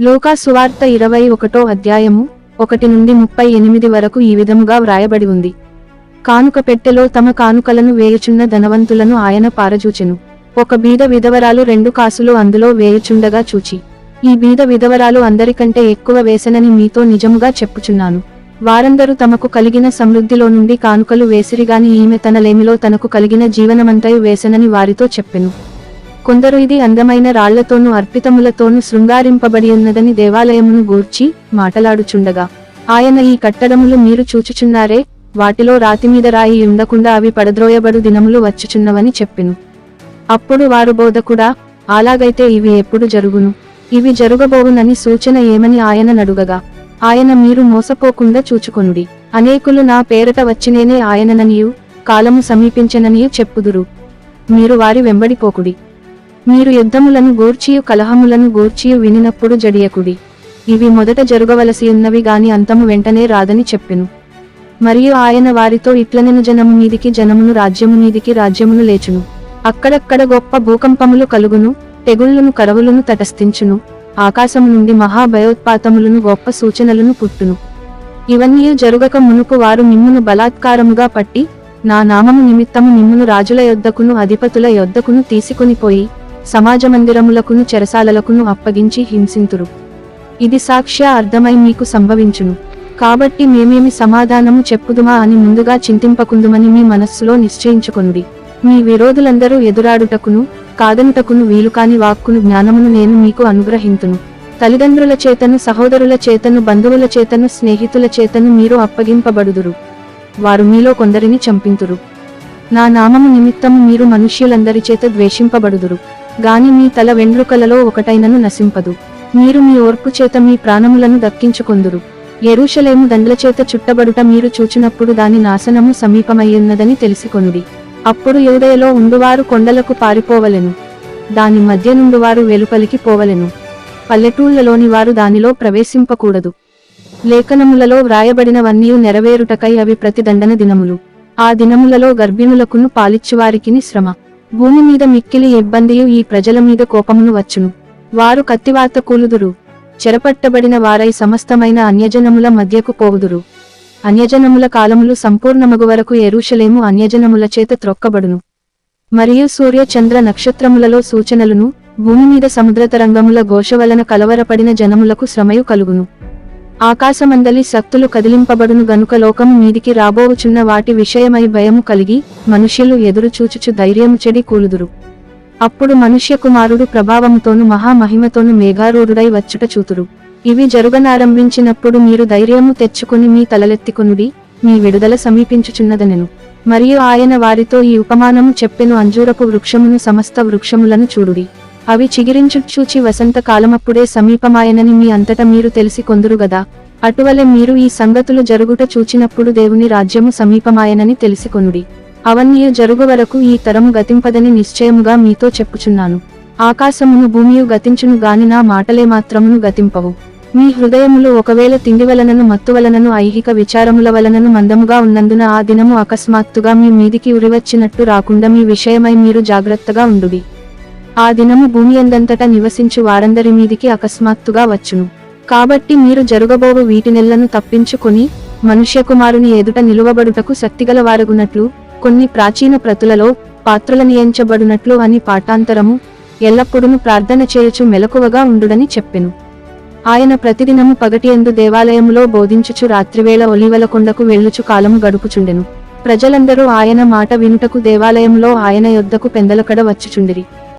లోకా సువార్త ఇరవై ఒకటో అధ్యాయము ఒకటి నుండి ముప్పై ఎనిమిది వరకు ఈ విధముగా వ్రాయబడి ఉంది. కానుక పెట్టెలో తమ కానుకలను వేయుచున్న ధనవంతులను ఆయన పారజూచెను. ఒక బీద విధవరాలు రెండు కాసులు అందులో వేయుచుండగా చూచి ఈ బీద విధవరాలు అందరికంటే ఎక్కువ వేసనని మీతో నిజముగా చెప్పుచున్నాను. వారందరూ తమకు కలిగిన సమృద్ధిలో నుండి కానుకలు వేసిరిగాని ఈమె తన లేమిలో తనకు కలిగిన జీవనమంతయు వేసనని వారితో చెప్పెను. కొందరు ఇది అందమైన రాళ్ళతోనూ అర్పితములతోనూ శృంగారింపబడి ఉన్నదని దేవాలయమును గూర్చి మాటలాడుచుండగా ఆయన ఈ కట్టడములు మీరు చూచుచున్నారే వాటిలో రాతి మీద రాయి ఉండకుండా అవి పడద్రోయబడు దినములు వచ్చుచున్నవని చెప్పెను. అప్పుడు వారు బోధకుడా అలాగైతే ఇవి ఎప్పుడు జరుగును? ఇవి జరుగబోవునని సూచన ఏమని ఆయన నడుగగా ఆయన మీరు మోసపోకుండా చూచుకొనుడి. అనేకులు నా పేరట వచ్చినేనే ఆయనననియు కాలము సమీపించననియు చెప్పుదురు. మీరు వారి వెంబడిపోకుడి మీరు యుద్ధములను గూర్చియు కలహములను గూర్చియు వినినప్పుడు జడియకుడి. ఇవి మొదట జరుగవలసి ఉన్నవి గాని అంతము వెంటనే రాదని చెప్పెను. మరియు ఆయన వారితో ఇట్లనెను జనము మీదికి జనమును రాజ్యము మీదికి రాజ్యమును లేచును. అక్కడక్కడ గొప్ప భూకంపములు కలుగును తెగుళ్ళను కరవులను తటస్థించును ఆకాశము నుండి మహాభయోత్పాతములను గొప్ప సూచనలను పుట్టును. ఇవన్నీ జరుగక మునుపు వారు మిమ్మును బలాత్కారముగా పట్టి నా నామము నిమిత్తము మిమ్మును రాజుల యొద్దకును అధిపతుల యొద్దకును తీసుకునిపోయి సమాజమందిరములకును చెరసాలలకును అప్పగించి హింసింతురు. ఇది సాక్ష్య అర్థమై మీకు సంభవించును. కాబట్టి మేమేమి సమాధానము చెప్పుదుమా అని ముందుగా చింతింపకుందుమని మీ మనస్సులో నిశ్చయించుకొనుడి మీ విరోధులందరూ ఎదురాడుటకును కాదనుటకును వీలుకాని వాక్కును జ్ఞానమును నేను మీకు అనుగ్రహింతును. తల్లిదండ్రుల చేతను సహోదరుల చేతను బంధువుల చేతను స్నేహితుల చేతను మీరు అప్పగింపబడుదురు. వారు మీలో కొందరిని చంపింతురు. నా నామము నిమిత్తము మీరు మనుష్యులందరి చేత ద్వేషింపబడుదురు. గాని మీ తల వెండ్రుకలలో ఒకటైనను నశింపదు. మీరు మీ ఓర్పు చేత మీ ప్రాణములను దక్కించుకొందురు. ఎరుషలేము దండ్లచేత చుట్టబడుట మీరు చూచినప్పుడు దాని నాశనము సమీపమయ్యున్నదని తెలిసికొనుడి. అప్పుడు యూదయలో ఉండువారు కొండలకు పారిపోవలెను. దాని మధ్య నుండువారు వెలుపలికి పోవలెను. పల్లెటూళ్ళలోని వారు దానిలో ప్రవేశింపకూడదు. లేఖనములలో వ్రాయబడినవన్నీ నెరవేరుటకై అవి ప్రతిదండన దినములు. ఆ దినములలో గర్భిణులకును పాలిచ్చువారికిని శ్రమ. భూమి మీద మిక్కిలి ఇబ్బందియు ఈ ప్రజల మీద కోపమును వచ్చును. వారు కత్తివాత కూలుదురు. చెరపట్టబడిన వారై సమస్తమైన అన్యజనముల మధ్యకు పోవుదురు. అన్యజనముల కాలములు సంపూర్ణమగు వరకు ఎరుషలేము అన్యజనముల చేత త్రొక్కబడును. మరియు సూర్య చంద్ర నక్షత్రములలో సూచనలను భూమి మీద సముద్రతరంగముల ఘోష వలన కలవరపడిన జనములకు శ్రమయు కలుగును. ఆకాశమందలి శక్తులు కదిలింపబడును గనుక లోకము మీదికి రాబోవుచున్న వాటి విషయమై భయము కలిగి మనుష్యులు ఎదురు చూచుచు ధైర్యము చెడి కూలుదురు. అప్పుడు మనుష్య కుమారుడు ప్రభావముతోను మహామహిమతోను మేఘారూఢుడై వచ్చుట చూతురు. ఇవి జరుగనారంభించినప్పుడు మీరు ధైర్యము తెచ్చుకుని మీ తలలెత్తికొనుడి మీ విడుదల సమీపించుచున్నదనెను. మరియు ఆయన వారితో ఈ ఉపమానము చెప్పెను అంజూరపు వృక్షమును సమస్త వృక్షములను చూడుడి. అవి చిగిరించు చూచి వసంత కాలమప్పుడే సమీపమాయనని మీ అంతట మీరు తెలిసి కొందురు గదా. అటువలే మీరు ఈ సంగతులు జరుగుట చూచినప్పుడు దేవుని రాజ్యము సమీపమాయనని తెలిసికొనుడి అవన్నీ జరుగు వరకు ఈ తరము గతింపదని నిశ్చయముగా మీతో చెప్పుచున్నాను. ఆకాశమును భూమియు గతించును గాని నా మాటలే మాత్రమును గతింపవు. మీ హృదయములు ఒకవేళ తిండి వలనను మత్తు వలనను ఐహిక విచారముల వలనను మందముగా ఉన్నందున ఆ దినము అకస్మాత్తుగా మీ మీదికి ఉరివచ్చినట్టు రాకుండా మీ విషయమై మీరు జాగ్రత్తగా ఉండుడి. ఆ దినము భూమి ఎందంతటా నివసించు వారందరి మీదికి అకస్మాత్తుగా వచ్చును. కాబట్టి మీరు జరుగబోవు వీటినెల్లను తప్పించుకొని మనుష్య కుమారుని ఎదుట నిలువబడుటకు శక్తిగల వారగునట్లు కొన్ని ప్రాచీన ప్రతులలో పాత్రల నియంచబడునట్లు అని పాఠాంతరము ఎల్లప్పుడూ ప్రార్థన చేయుచు మెలకువగా ఉండుడని చెప్పెను. ఆయన ప్రతిదినము పగటియందు దేవాలయములో బోధించుచు రాత్రివేళ ఒలివల కొండకు వెళ్ళుచు కాలము గడుపుచుండెను. ప్రజలందరూ ఆయన మాట వినుటకు దేవాలయంలో ఆయన యొద్దకు పెందలకడ వచ్చుచుండిరి.